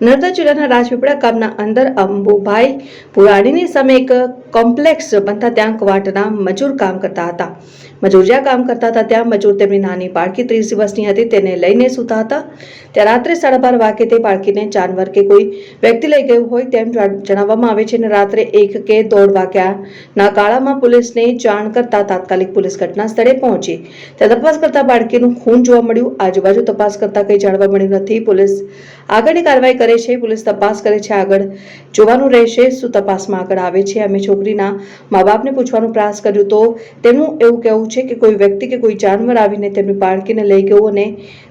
નર્મદા જિલ્લાના રાજપીપળા ગામના અંદર અંબુભાઈ પુરાણીની સામે એક કોમ્પ્લેક્સ બનતા ત્યાં કવાટના મજૂર કામ કરતા હતા. મજૂર જ્યાં કામ કરતા હતા ત્યાં મજૂર તેમની નાની બાળકી ત્રીસ દિવસની હતી, તેને લઈને સૂતા હતા. ત્યાં રાત્રે સાડા બાર વાગે તે બાળકીને જાનવર કે કોઈ વ્યક્તિ લઈ ગયું હોય તેમ જણાવવામાં આવે છે અને રાત્રે એક કે દોઢ વાગ્યાના કાળામાં પોલીસને જાણ કરતા તાત્કાલિક પોલીસ ઘટના સ્થળે પહોંચી. ત્યાં તપાસ કરતા બાળકીનું ખૂન જોવા મળ્યું. આજુબાજુ તપાસ કરતા કંઈ જાણવા મળ્યું નથી. પોલીસ આગળની કાર્યવાહી કરે છે, પોલીસ તપાસ કરે છે, આગળ જોવાનું રહેશે શું તપાસમાં આગળ આવે છે. અમે છોકરીના મા બાપને પૂછવાનો પ્રયાસ કર્યો તો તેમનું એવું કહેવું છે કે કોઈ વ્યક્તિ કે કોઈ જાનવર આવીને તેમની બાળકીને લઈ ગયું અને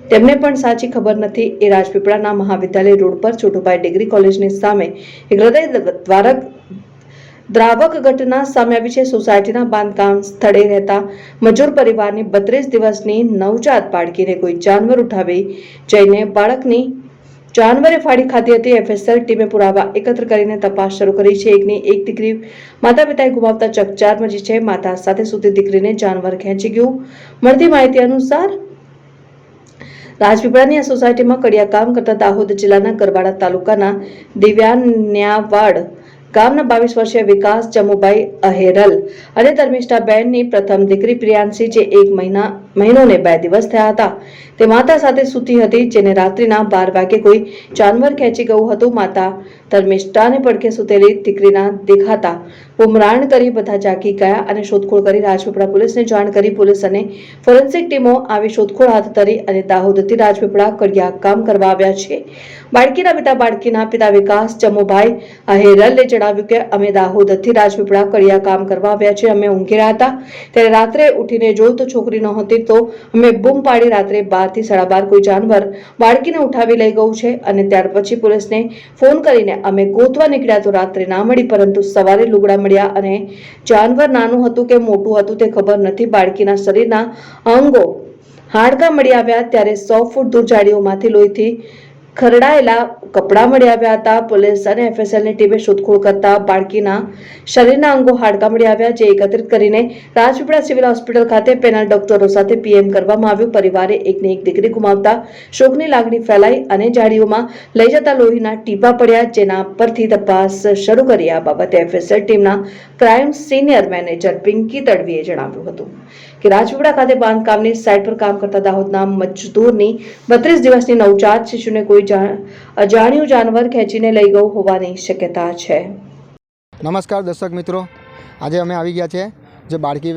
તેમને પણ સાચી ખબર નથી. એ રાજપીપળાના મહાવિદ્યાલય રોડ પર છોટુભાઈ ડિગ્રી કોલેજની સામે એક હૃદય દ્વારક દ્રાવક ઘટના સામે આવી છે. સોસાયટીના બાંધકામ સ્થળે રહેતા મજૂર પરિવારની બત્રીસ દિવસની નવજાત બાળકીને કોઈ જાનવર ઉઠાવી જઈને બાળકની જાનવરે ફાડી ખાધી હતી, એફએસએલ ટીમે પુરાવા એકત્ર કરીને તપાસ શરૂ કરી છે. એકની એક દીકરી માતા પિતાએ ગુમાવતા ચકચાર મચી છે. માતા સાથે સૂતી દીકરીને જાનવર ખેંચી ગયું. મળતી માહિતી અનુસાર રાજપીપળાની આ સોસાયટીમાં કડિયા કામ કરતા દાહોદ જિલ્લાના ગરવાડા તાલુકાના દિવ્યાન્યાવાડ ગામના બાવીસ વર્ષીય વિકાસ જમુભાઈ અહેરલ અને ધર્મિષ્ઠાબેનની પ્રથમ દીકરી પ્રિયાંશી, જે એક મહિના, મહિનોને બે દિવસ થયા હતા. તે માતા સાથે સૂતી હતી, જેને રાત્રિના બાર વાગે કોઈ જાનવર ખેંચી ગયું હતું. માતા ધર્મિષ્ઠાને પડખે સૂતેલી દીકરીના દેખાતા બુમરાણ કરી બધા જાગી ગયા અને શોધખોળ કરી રાજપીપળા પોલીસને જાણ કરી. પોલીસ અને ફોરેન્સિક ટીમો આવી શોધખોળ હાથ ધરી અને દાહોદથી રાજપીપળા કડિયા કામ કરવા આવ્યા છે. બાળકીના પિતા બાળકીના પિતા વિકાસ ચમુભાઈ અહેરલે જણાવ્યું કે, અમે દાહોદથી રાજપીપળા કડિયા કામ કરવા આવ્યા છે અમે ઊંઘી રહ્યા હતા. ત્યારે રાત્રે ઉઠીને જોયું તો છોકરી નહોતી તો અમે બૂમ પાડી રાત્રે બાર થી સાડા બાર કોઈ જાનવર બાળકીને ઉઠાવી લઈ ગયું છે અને ત્યાર પછી પોલીસને ફોન કરીને અમે ગોતવા નીકળ્યા તો રાત્રે ના મળી, પરંતુ સવારે લુગડા મળ્યા અને જાનવર નાનું હતું કે મોટું હતું તે ખબર નથી. બાળકીના શરીરના અંગો હાડકા મળી આવ્યા, ત્યારે સો ફૂટ દૂર ઝાડીઓમાંથી લોહીથી ખરડાયેલા કપડાં મળી આવ્યા હતા. પોલીસ અને એફએસએલની ટીમે શોધખોળ કરતા બાળકીના શરીરના અંગો હાડકાં મળી આવ્યા, જે એકત્રિત કરીને રાજપીપળા સિવિલ હોસ્પિટલ ખાતે પેનલ ડોક્ટરો સાથે પીએમ કરવામાં આવ્યું. પરિવારે એકને એક દીકરી ગુમાવતા શોકની લાગણી ફેલાઈ અને જાડીઓમાં લઈ જતા લોહીના ટીપા પડ્યા, જેના પરથી તપાસ શરૂ કરી. આ બાબતે એફએસએલ ટીમના ક્રાઇમ સિનિયર મેનેજર પિંકી તડવીએ જણાવ્યું હતું. કે રાજપીપળા ખાતે બાંધકામની સાઇટ પર કામ કરતા દાહોદના મજદૂરની બત્રીસ દિવસની નવજાત શિશુને કોઈ અજાણ્યું જાનવર ખેંચીને લઈ ગયું હોવાની શક્યતા છે. નમસ્કાર દર્શક મિત્રો. આજે અમે આવી ગયા છે. જે બાળકી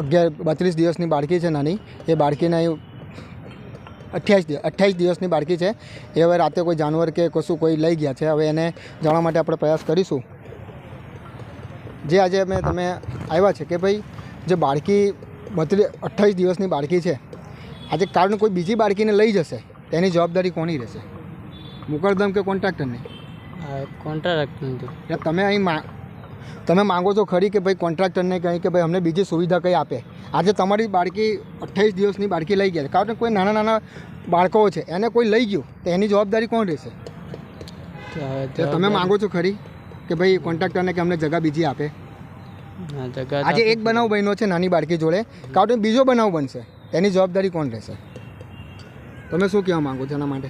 અગિયાર, બત્રીસ દિવસની બાળકી છે નાની. એ બાળકીને અઠ્યાવીસ દિવસ અઠ્યાવીસ દિવસની બાળકી છે. એ હવે રાતે કોઈ જાનવર કે કશું કોઈ લઈ ગયા છે. હવે એને જાણવા માટે આપણે પ્રયાસ કરીશું. જે આજે અમે, તમે આવ્યા છે કે ભાઈ, જે બાળકી બત્રીસ અઠ્ઠાવીસ દિવસની બાળકી છે. આજે કારણ કોઈ બીજી બાળકીને લઈ જશે તેની જવાબદારી કોની રહેશે? મુકરદમ કે કોન્ટ્રાક્ટરની કોન્ટ્રાક્ટ તમે અહીં મા તમે માંગો છો ખરી કે ભાઈ કોન્ટ્રાક્ટરને કહી કે ભાઈ અમને બીજી સુવિધા કંઈ આપે? આજે તમારી બાળકી અઠ્ઠાવીસ દિવસની બાળકી લઈ ગયા છે. કારણ કે કોઈ નાના નાના બાળકો છે એને કોઈ લઈ ગયું તો એની જવાબદારી કોણ રહેશે? તમે માંગો છો ખરી કે ભાઈ કોન્ટ્રાક્ટરને કે અમને જગા બીજી આપે? આજે એક બનાવ બન્યો છે નાની બાળકી જોડે. કાં તો બીજો બનાવ બનશે. એની જવાબદારી કોણ રહેશે? તમે શું કહેવા માંગો છો એના માટે?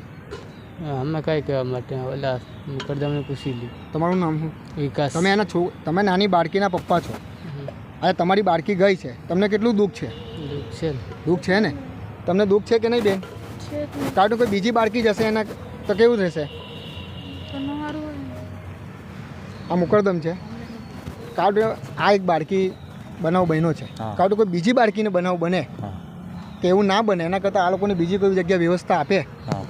અમે કઈ કહેવા માટે? ઓલા મુકરદમને પૂછી લી. તમારું નામ શું? વિકાસ. તમે એના છો તમે નાની બાળકીના પપ્પા છો. આજે તમારી બાળકી ગઈ છે. તમને કેટલું દુઃખ છે? દુઃખ છે ને. દુઃખ છે ને? તમને દુઃખ છે કે નહીં બેન? કારણ કે કોઈ બીજી બાળકી જશે એના તો કેવું રહેશે? આ મુકરદમ છે. કારણ કે આ એક બાળકી બનાવ બન્યો છે. હા. કોઈ બીજી બાળકીને બનાવ બને. કે એવું ના બને. એના કરતાં આ લોકોને બીજી કોઈ જગ્યાએ વ્યવસ્થા આપે.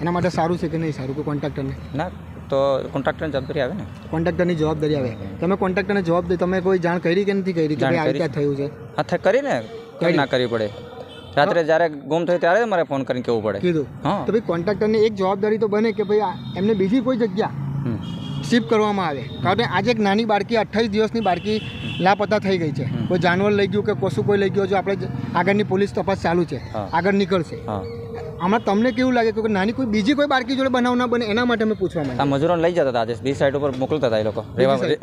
એના માટે સારું છે કે નહીં? સારું? કે કોન્ટ્રાક્ટરને. ના તો કોન્ટ્રાક્ટરની જવાબદારી આવે ને? કોન્ટ્રાક્ટરની જવાબદારી આવે. તમે કોન્ટ્રાક્ટરને જવાબદારી તમે કોઈ જાણ કરી કે નથી કરી? કે કરી. રીતે થયું છે? હા કરી. કેમ ના કરવી પડે. રાત્રે જ્યારે ગુમ થયું ત્યારે મારે ફોન કરીને કેવું પડે. કીધું. હા. તો ભાઈ કોન્ટ્રાક્ટરની એક જવાબદારી તો બને કે ભાઈ આ એમને બીજી કોઈ જગ્યા. શિફ્ટ કરવામાં આવે. કારણ કે આજે એક નાની બાળકી અઠ્ઠાવીસ દિવસની બાળકી લાપતા થઈ ગઈ છે. કોઈ જાનવર લઈ ગયું કે કોશું કોઈ લઈ ગયું જો આપણે આગળની પોલીસ તપાસ ચાલુ છે. આગળ નીકળશે. આમાં તમને કેવું લાગે? કે નાની કોઈ બીજી કોઈ બાળકી જોડે બનાવ ના બને એના માટે અમે પૂછવા માંગીએ. મજૂરોને લઈ જતા હતા આજે સાઈડ ઉપર મોકલતા હતા એ લોકો.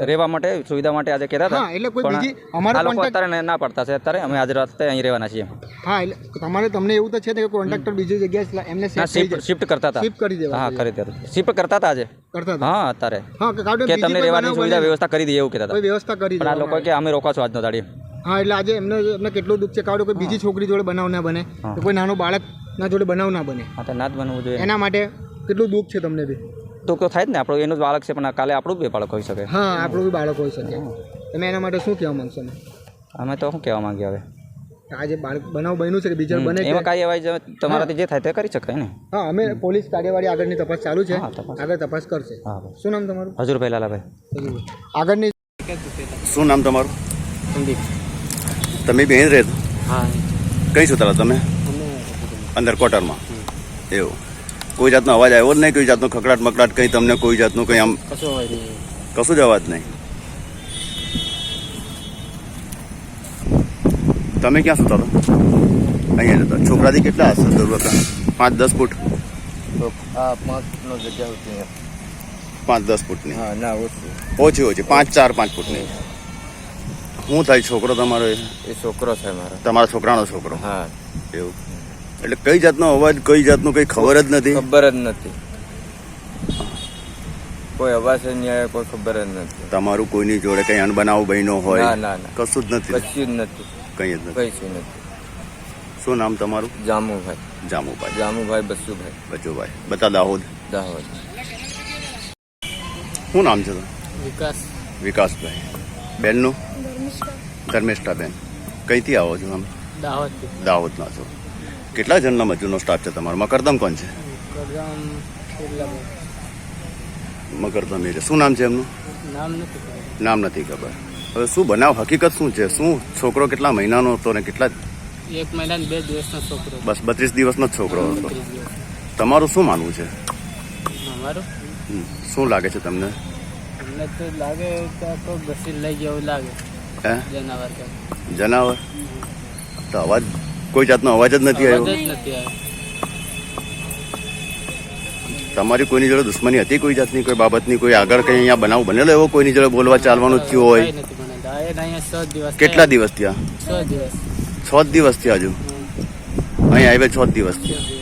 રેવા માટે સુવિધા માટે આજે કહેતા હતા. એટલે કોઈ બીજી અમારા લોકો અત્યારે ના પડતા છે અત્યારે અમે આજે રાતે અહીં રહેવાના છીએ. હા એટલે તમારે તમને એવું તો છે કે કોન્ટ્રાક્ટર બીજી જગ્યાએ એમને શિફ્ટ કરતા હતા. શિફ્ટ કરી દેવા હા કરી દેતા શિફ્ટ કરતા હતા આજે. કરતા હતા. હા અત્યારે. હા કે તમને રહેવાની સુવિધા વ્યવસ્થા કરી દઈએ એવું કહેતા હતા. વ્યવસ્થા કરી પણ આ લોકો કે અમે રોકા છો આજનો દાડી. હા એટલે આજે એમને એમને કેટલું દુઃખ છે. કાવડો કોઈ બીજી છોકરી જોડે બનાવ ના બને. કોઈ નાનો બાળક ના જોડે બનાવ ના બને. હા તો ના જ બનવું જોઈએ. એના માટે કેટલું દુઃખ છે તમને બી? દુઃખ તો થાય જ ને આપણું એનું જ બાળક છે પણ કાલે આપણું બે બાળક હોઈ શકે. હા આપણું બી બાળક હોઈ શકે. તમે એના માટે શું કહેવા માંગશો ને અમે તો શું કહેવા માંગીએ હવે? આજે બાળક બનાવ બન્યું છે કે બીજા બને એમાં કાંઈ એવા જે તમારાથી જે થાય તે કરી શકાય ને. હા અમે પોલીસ કાર્યવાહી આગળની તપાસ ચાલુ છે. આગળ તપાસ કરશે. શું નામ તમારું? હજુરભાઈ લાલાભાઈ. આગળની શું નામ તમારું? સંદીપ. તમે બેન રહે હા કઈ સુતા હતા તમે? અંદર ક્વાર્ટરમાં એવું. કોઈ જાતનો અવાજ આવ્યો જ નહીં કોઈ જાતનો ખકડાટ મકડાટ કંઈ તમને કોઈ જાતનું કંઈ આમ કશો જ અવાજ નહીં. તમે ક્યાં સુતા હતા? અહીંયા જતા. છોકરાથી કેટલા હશે દૂર હતા પાંચ દસ ફૂટ? તો આ પાંચનો જગ્યા હતી પાંચ દસ ફૂટની. હા ના ઓછું. ઓછી પાંચ ચાર પાંચ ફૂટની. શું થાય છોકરો તમારો? એ છોકરો છે મારો. તમારા છોકરાનો છોકરો? હા. એવું. એટલે કઈ જાતનો અવાજ કઈ જાતનું કઈ ખબર જ નથી. ખબર જ નથી. કોઈ અવાજ જ નહીં આવે કોઈ ખબર જ નથી. તમારું કોઈની જોડે કઈ અનબનાવ બહેનો હોય ના ના ના. કશું જ નથી. કશું જ નથી. કઈ જ નથી. કશું નથી. શું નામ તમારું? જામુભાઈ. જામુભાઈ. જામુભાઈ બસુભાઈ. બચુભાઈ. બતા દાહોદ. દાહોદ. શું નામ છે વિકાસ. વિકાસભાઈ. બેનનું? ધર્મિષ્ઠાબેન. કઈથી આવો છો આમ દાહોદ દાહોદના છો. કેટલા જણના મજૂરનો સ્ટાફ છે તમારો? મકરદમ કોણ છે? મકરદમ એ એટલે શું નામ છે એમનું? નામ નથી ખબર. નામ નથી ખબર. હવે શું બનાવ? હકીકત શું છે? શું છોકરો કેટલા મહિનાનો હતો ને કેટલા એક મહિના બે દિવસનો છોકરો. બસ બત્રીસ દિવસનો જ છોકરો હતો. તમારું શું માનવું છે? શું લાગે છે તમને? અમને તો લાગે તો ઘસી લઈ જેવું લાગે. હે? જનાવર જનાવર? તો અવાજ કોઈ જાતનો અવાજ જ નથી આવ્યો. તમારી કોઈની જોડે દુશ્મની હતી કોઈ જાતની કોઈ બાબતની કોઈ આગળ કઈ અહીંયા બનાવ બનેલો એવો કોઈની જોડે બોલવા ચાલવાનું થયું હોય? અહીંયા કેટલા દિવસ થયા? છ દિવસ. છ દિવસ થયા હજુ. અહીં આવ્યા છ દિવસ થયા.